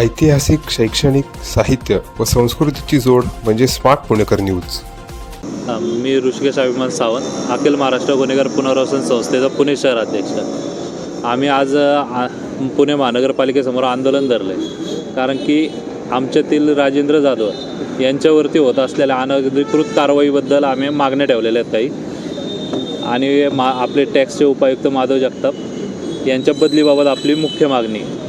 ऐतिहासिक शैक्षणिक साहित्य व संस्कृतीची जोड म्हणजे स्मार्ट पुणेकर न्यूज. मी ऋषिकेश अभिमान सावंत अखिल महाराष्ट्र गुन्हेगार पुनर्वसन संस्थेचा पुणे शहर अध्यक्ष. आम्ही आज पुणे महानगरपालिकेसमोर आंदोलन धरलं आहे कारण की आमच्यातील राजेंद्र जाधव यांच्यावरती होत असलेल्या अनधिकृत कारवाईबद्दल आम्ही मागण्या ठेवलेल्या आहेत काही आणि मा आपले टॅक्सचे उपायुक्त माधव जगताप यांच्या बदलीबाबत आपली मुख्य मागणी आहे.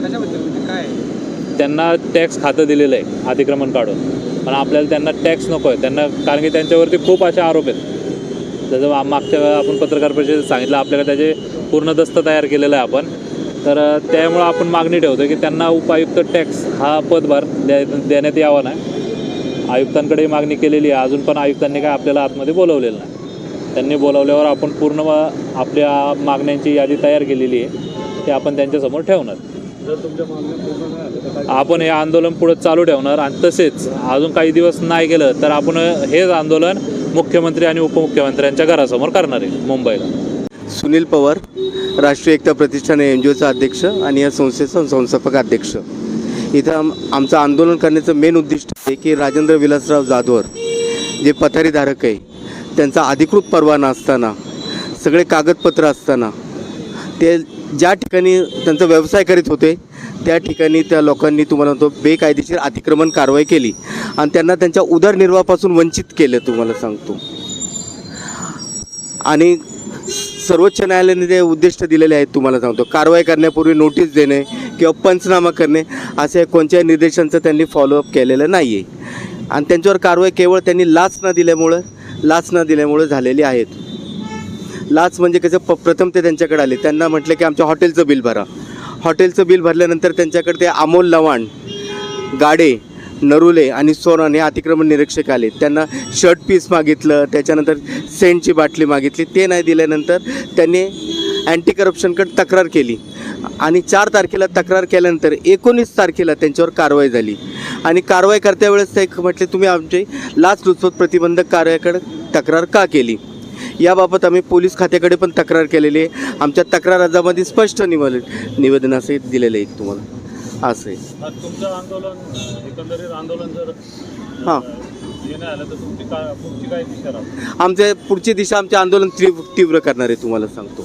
कशाबद्दल म्हणजे काय आहे? त्यांना टॅक्स खातं दिलेलं आहे अतिक्रमण काढून. पण आपल्याला त्यांना टॅक्स नको आहे त्यांना कारण की त्यांच्यावरती खूप असे आरोप आहेत. जसं मा- मागच्या वेळा आपण पत्रकार परिषदेत सांगितलं आपल्याला त्याचे पूर्ण दस्त तयार केलेलं आहे आपण. तर त्यामुळं आपण मागणी ठेवतो की त्यांना उपायुक्त टॅक्स हा पदभार द्या देण्यात यावा नाही. आयुक्तांकडे मागणी केलेली आहे. अजून पण आयुक्तांनी काय आपल्याला आतमध्ये बोलवलेलं नाही. त्यांनी बोलावल्यावर आपण पूर्ण आपल्या मागण्यांची यादी तयार केलेली आहे ते आपण त्यांच्यासमोर ठेवणार. आपण हे आंदोलन पुढे चालू ठेवणार. आणि तसेच अजून काही दिवस नाही गेलं तर आपण हेच आंदोलन मुख्यमंत्री आणि उपमुख्यमंत्र्यांच्या घरासमोर करणार आहे मुंबईला. सुनील पवार राष्ट्रीय एकता प्रतिष्ठान एन जी ओचा अध्यक्ष आणि या संस्थेचा संस्थापक अध्यक्ष. इथं आम आमचं आंदोलन करण्याचं मेन उद्दिष्ट आहे की राजेंद्र विलासराव जाधवर जे पथारीधारक आहे त्यांचा अधिकृत परवाना असताना सगळे कागदपत्र असताना ते ज्या ठिकाणी त्यांचा व्यवसाय करीत होते त्या ठिकाणी त्या लोकांनी तुम्हाला म्हणतो बेकायदेशीर अतिक्रमण कारवाई केली आणि त्यांना त्यांच्या उदरनिर्वाहापासून वंचित केलं तुम्हाला सांगतो. आणि सर्वोच्च न्यायालयाने जे उद्दिष्ट दिलेले आहेत तुम्हाला सांगतो. कारवाई करण्यापूर्वी नोटीस देणे किंवा पंचनामा करणे असे कोणत्याही निर्देशांचं त्यांनी फॉलोअप केलेलं नाही आहे आणि त्यांच्यावर कारवाई केवळ त्यांनी लाच न दिल्यामुळं लाच न दिल्यामुळं झालेली आहेत. लाच म्हणजे कसं प प्रथम ते त्यांच्याकडे आले. त्यांना म्हटलं की आमच्या हॉटेलचं बिल भरा. हॉटेलचं बिल भरल्यानंतर त्यांच्याकडे ते अमोल लवाण गाडे नरुले आणि सोनन हे अतिक्रमण निरीक्षक आले. त्यांना शर्ट पीस मागितलं त्याच्यानंतर सेंटची बाटली मागितली. ते नाही दिल्यानंतर त्यांनी अँटी करप्शनकडे तक्रार केली. आणि चार तारखेला तक्रार केल्यानंतर एकोणीस तारखेला त्यांच्यावर कारवाई झाली. आणि कारवाई करत्या वेळेस ते म्हटले तुम्ही आमची लाचलुचपत प्रतिबंधक कार्याकडे तक्रार का केली? याबाबत आम्ही पोलीस खात्याकडे पण तक्रार केलेली आहे. आमच्या तक्रार अर्जामध्ये स्पष्ट निवड निवेदन असे दिलेले आहे तुम्हाला. असं आहे. तुमचं आंदोलन एकंदरीत आंदोलन जर हां. आमच्या पुढची दिशा आमचे आंदोलन तीव्र तीव्र करणार आहे तुम्हाला सांगतो.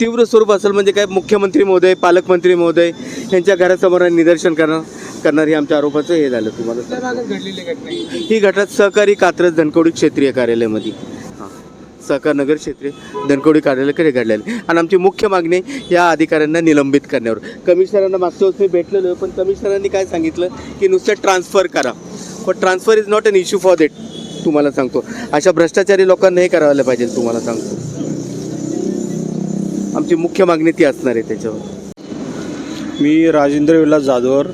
तीव्र स्वरूप असेल म्हणजे काय मुख्यमंत्री महोदय पालकमंत्री महोदय यांच्या घरासमोर निदर्शन करणार. करणार हे आमच्या आरोपाचं हे झालं तुम्हाला ही घटना सहकारी कात्रज धनकवडी क्षेत्रीय कार्यालयामध्ये. हां. सहकार नगर क्षेत्रीय धनकवडी कार्यालयाकडे घडलेली. आणि आमची मुख्य मागणी या अधिकाऱ्यांना निलंबित करण्यावर. कमिशनरांना मागच्या वेळेस मी भेटलेलो पण कमिशनरांनी काय सांगितलं? की नुसतं ट्रान्सफर करा. पण transfer is not an issue for that तुम्हाला सांगतो. अशा भ्रष्टाचारी लोकांना हे करायला पाहिजे तुम्हाला सांगतो. आमची मुख्य मागणी ती असणार आहे त्याच्यावर. मी राजेंद्र विलास जाधवर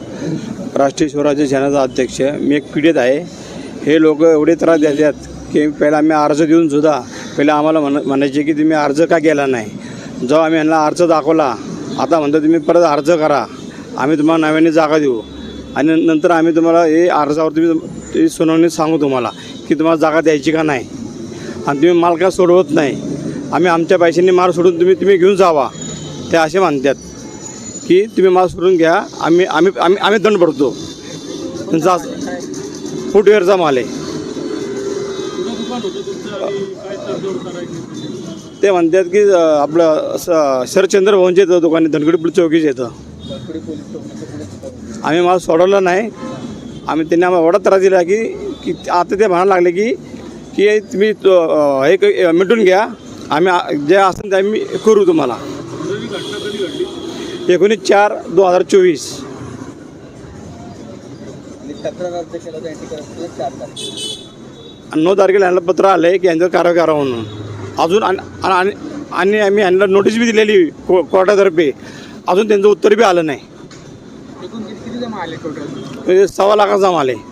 राष्ट्रीय स्वराज्य सेनाचा अध्यक्ष. मी एक पीडित आहे. हे लोक एवढे त्रास देतात की पहिला आम्ही अर्ज देऊनसुद्धा पहिला आम्हाला म्हण म्हणायचे की तुम्ही अर्ज का केला नाही? जेव्हा आम्ही यांना अर्ज दाखवला आता म्हणतो तुम्ही परत अर्ज करा. आम्ही तुम्हाला नव्याने जागा देऊ. आणि नंतर आम्ही तुम्हाला हे अर्जावर तुम्ही सुनावणी सांगू तुम्हाला की तुम्हाला जागा द्यायची का नाही. आणि तुम्ही माल का सोडवत नाही. आम्ही आमच्या पैशांनी माल सोडून तुम्ही तुम्ही घेऊन जावा. ते असे म्हणतात. की तुम्ही मास्क सोडून घ्या. आम्ही आम्ही आम्ही आम्ही दंड भरतो. त्यांचा फुटवेअरचा माल आहे. ते म्हणतात की आपलं शरदचंद्र भवनचे येतं दुकान आहे, धनगडी चौकीचे येतं. आम्ही माल सोडवला नाही. आम्ही त्यांनी आम्हाला एवढा त्रास दिला की की आता ते म्हणायला लागले की की तुम्ही एक हे क- मिटून घ्या. आम्ही जे असेल ते आम्ही करू तुम्हाला. एकोणीस चार दोन हजार चोवीस. नऊ तारखेला यांना पत्र आलं आहे की यांच्यावर कारवाई करा म्हणून. अजून आणि आम्ही यांना नोटीस बी दिलेली को कोर्टातर्फे. अजून त्यांचं उत्तर बी आलं नाही. म्हणजे सव्वा लाखाचा माल आहे